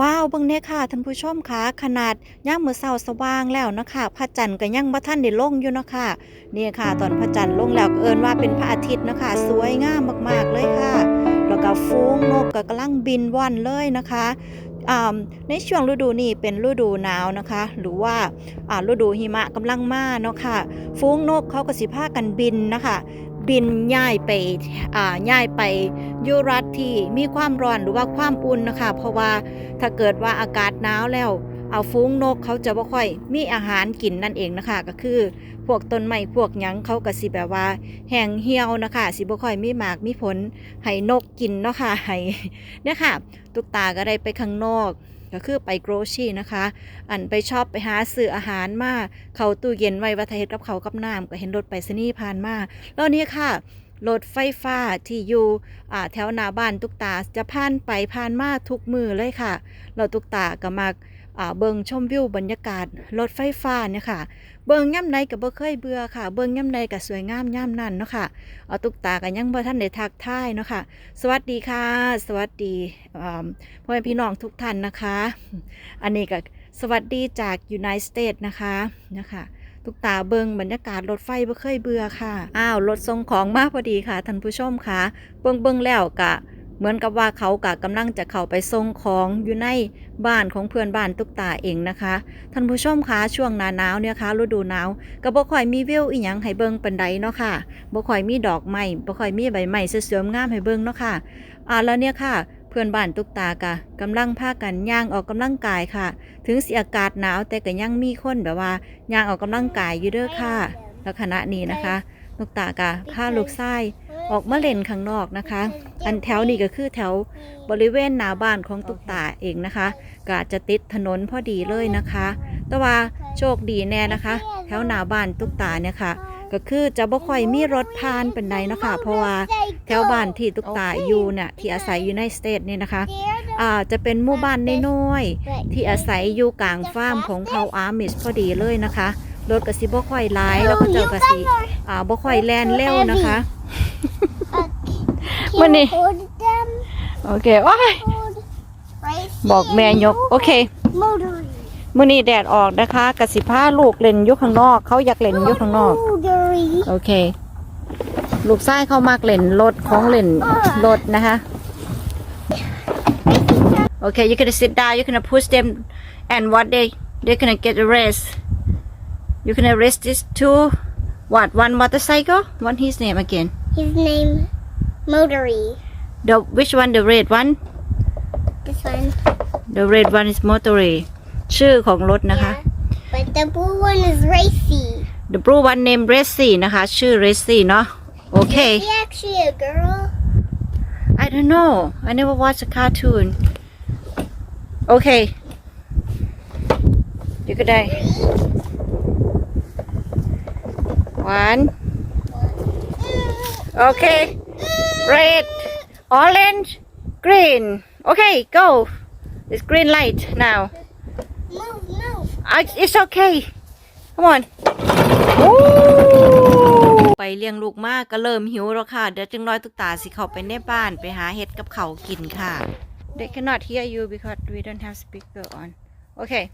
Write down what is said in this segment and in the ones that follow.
ว้าวเบิ่งเนี่ยค่ะท่านผู้ชมค่ะขนาดย่ามมื้อเช้าสว่างแล้วนะคะพระจันทร์ก็ยังบ่ทันได้ลงอยู่นะคะนี่ค่ะ ตอนพระจันทร์ลงแล้วเอินว่าเป็นพระอาทิตย์นะคะ สวยงามมากๆเลยค่ะ แล้วก็ฟูงนกก็กำลังบินว่อนเลยนะคะอ่าในช่วงฤดูนี้เป็นฤดูหนาวนะคะ หรือว่าอ่าฤดูหิมะกำลังมาเนาะค่ะ ฟูงนกเขาก็สิพากันบินนะคะ บินย้ายไปอ่าย้ายไปยุรัฐที่มีความร้อนหรือว่าความอุ่นนะคะ เพราะว่าถ้าเกิดว่าอากาศหนาวแล้วเอาฟูงนกเขาจะบ่ค่อยมีอาหารกินนั่นเองนะคะ ก็คือ พวกต้นไม้พวกหยังเขาก็สิแบบว่า แห้งเหี่ยวนะคะ สิบ่ค่อยมีหมากมีผลให้นกกินเนาะค่ะให้เนี่ยค่ะ ตุกตาก็ได้ไปข้างนอก ก็คือไปโกรชี่นะคะ อันไปชอบไปหาซื้ออาหารมาเขาตู้เย็นไว้วัฒเฮ็ดกับเขากับน้ำก็เห็นรถไปสนี่ผ่านมาแล้วนี่ค่ะรถไฟฟ้าที่อยู่แถวหน้าบ้านตุกตาจะผ่านไปผ่านมาทุกมือเลยค่ะ เราตุกตาก็มักอ่า เบิงชมวิวบรรยากาศรถไฟฟ้าเนี่ยค่ะ เบิงย่ำใดก็บ่เคยเบื่อค่ะ เบิงย่ำใดก็สวยงามย่ำนั่นเนาะค่ะเอาตุกตาก็ยังบ่ทันได้ทักทายเนาะค่ะ สวัสดีค่ะ สวัสดีพ่อแม่พี่น้องทุกท่านนะคะ อันนี้ก็สวัสดีจาก United States นะคะนะคะทุกตาเบิงบรรยากาศรถไฟบ่เคยเบื่อค่ะ อ้าวรถส่งของมาพอดีค่ะท่านผู้ชมค่ะ เบิงเบิงแล้วกะ เหมือนกับว่าเขากะกำลังจะเข้าไปส่งของอยู่ในบ้านของเพื่อนบ้านตุกตาเองนะคะ ท่านผู้ชมคะช่วงหนาหนาวเนี่ยค่ะฤดูหนาวก็บ่ค่อยมีวิวอีหยังให้เบิงปานใดเนาะค่ะบ่ค่อยมีดอกไม้บ่ค่อยมีใบไม้สวยๆงามให้เบิงเนาะค่ะอ่าแล้วเนี่ยค่ะเพื่อนบ้านตุกตากะกำลังพากันย่างออกกำลังกายค่ะ ถึงสิอากาศหนาวแต่ก็ยังมีคนแบบว่าย่างออกกำลังกายอยู่เด้อค่ะ แล้วขณะนี้นะคะ ตุกตากะพาลูกชาย ออกมาเล่นข้างนอกนะคะ อันแถวนี้ก็คือแถวบริเวณหน้าบ้านของตุกตาเองนะคะ ก็จะติดถนนพอดีเลยนะคะ แต่ว่าโชคดีแน่นะคะ แถวหน้าบ้านตุกตาเนี่ยค่ะ ก็คือจะบ่ค่อยมีรถผ่านเป็นใดนะคะ เพราะว่าแถวบ้านที่ตุกตาอยู่เนี่ยที่อาศัยอยู่ในสเตทเนี่ยนะคะอ่าจะเป็นหมู่บ้านน้อยๆที่อาศัยอยู่กลางฟาร์มของเผ่าอาร์มิสพอดีเลยนะคะรถกระสิบ่ค่อยหลายแล้วก็เจ้ากระสิอ่าบ่ค่อยแลนเร็วนะคะ When they- hold them โอเคว้าย hold right บอกแม่ยก โอเค motory มื้อนี้แดดออกนะคะกระสิพาลูกเล่นอยู่ข้างนอก เขาอยากเล่นอยู่ข้างนอก motory โอเค ลูกชายเขามากเล่นรถของเล่นรถนะคะ Okay, you're gonna sit down. You're gonna push them, and what they they're gonna get a rest. You're gonna rest this two. What one motorcycle? What his name again? his name motory The which one? The red one. this one The red one is motory. ชื่อของรถนะคะ yeah. but the blue one is racy The blue one name Resi นะคะ ชื่อ Resi เนาะ Okay. is she actually a girl I don't know. I never watched a cartoon. Okay. You could die. One. Okay. Red, orange, green. Okay, go. It's green light now. move move I, it's okay. Come on. ไปเลี้ยงลูกมากก็เริ่มหิวแล้วค่ะ เดี๋ยวจึงน้อยตุกตาสิเข้าไปในบ้านไปหาเห็ดกับเขาวกินค่ะ They cannot hear you because we don't have speaker on Okay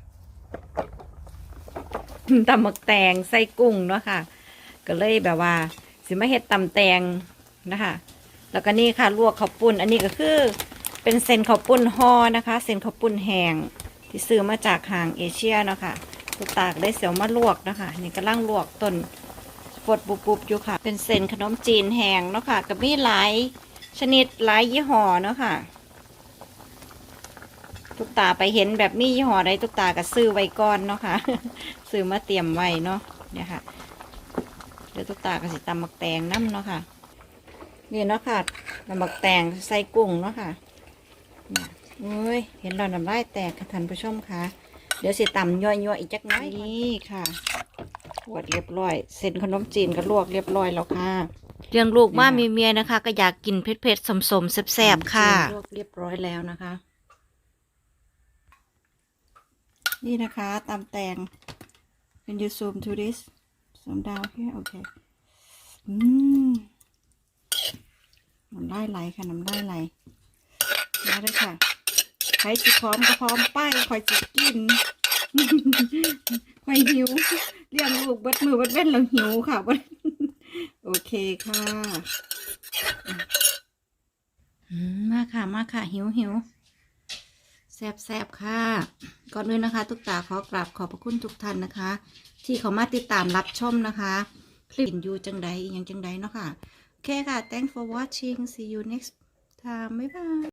ตำหมักแตงใส่กุ้งเนาะค่ะ ก็เลยแบบว่า สิมาเห็ดตำแตงนะคะ แล้วก็นี่ค่ะลวกข้าวปุ้น อันนี้ก็คือเป็นเส้นข้าวปุ้นห่อนะคะ เส้นข้าวปุ้นแห้งที่ซื้อมาจากห่างเอเชียเนาะค่ะตุกตากได้เสียวมาลวกนะคะ นี่กำลังลวกต้นฟดบุบบุบอยู่ค่ะ เป็นเส้นขนมจีนแห้งเนาะค่ะกับมีหลายชนิดหลายยี่ห้อเนาะค่ะทุกตาไปเห็นแบบมียี่ห้อใดทุกตาก็ซื้อไว้ก่อนเนาะค่ะซื้อมาเตรียมไว้เนาะเนี่ยค่ะเดี๋ยวทุกตาก็สิตำหมักแตงน้ำเนาะค่ะ นี่เนาะค่ะตำหมักแตงใส่กุ้งเนาะค่ะเนี่ยโอ้ยเห็นเราน้ำลายแตกค่ะท่านผู้ชมค่ะ เดี๋ยวสิตำย่อยๆอีกจักหน้อยนี่ค่ะขวดเรียบร้อย เส้นขนมจีนก็ลวกเรียบร้อยแล้วค่ะเลี้ยงลูกมามีเมียนะคะ ก็อยากกินเผ็ดๆสมๆแซ่บๆค่ะลวกเรียบร้อยแล้วนะคะ นี่นะคะตำแตง Can you zoom to this zoom down here okay อืม น้ำได้ไหลค่ะน้ำได้ไหลมาเลยค่ะใครสิพร้อมก็พร้อมไปคอยสิกินคอยหิวเลี้ยงลูกบิดมือบิดเว้นแล้วหิวค่ะบิดโอเคค่ะมาค่ะมาค่ะ หิวหิวแซบแซบค่ะ ก่อนอื่นนะคะ ทุกตาขอกราบขอบพระคุณทุกท่านนะคะ ที่เขามาติดตามรับชมนะคะ คลิปอยู่จังใดยังจังใดเนาะค่ะ เคค่ะ thanks for watching see you next time บ๊ายบาย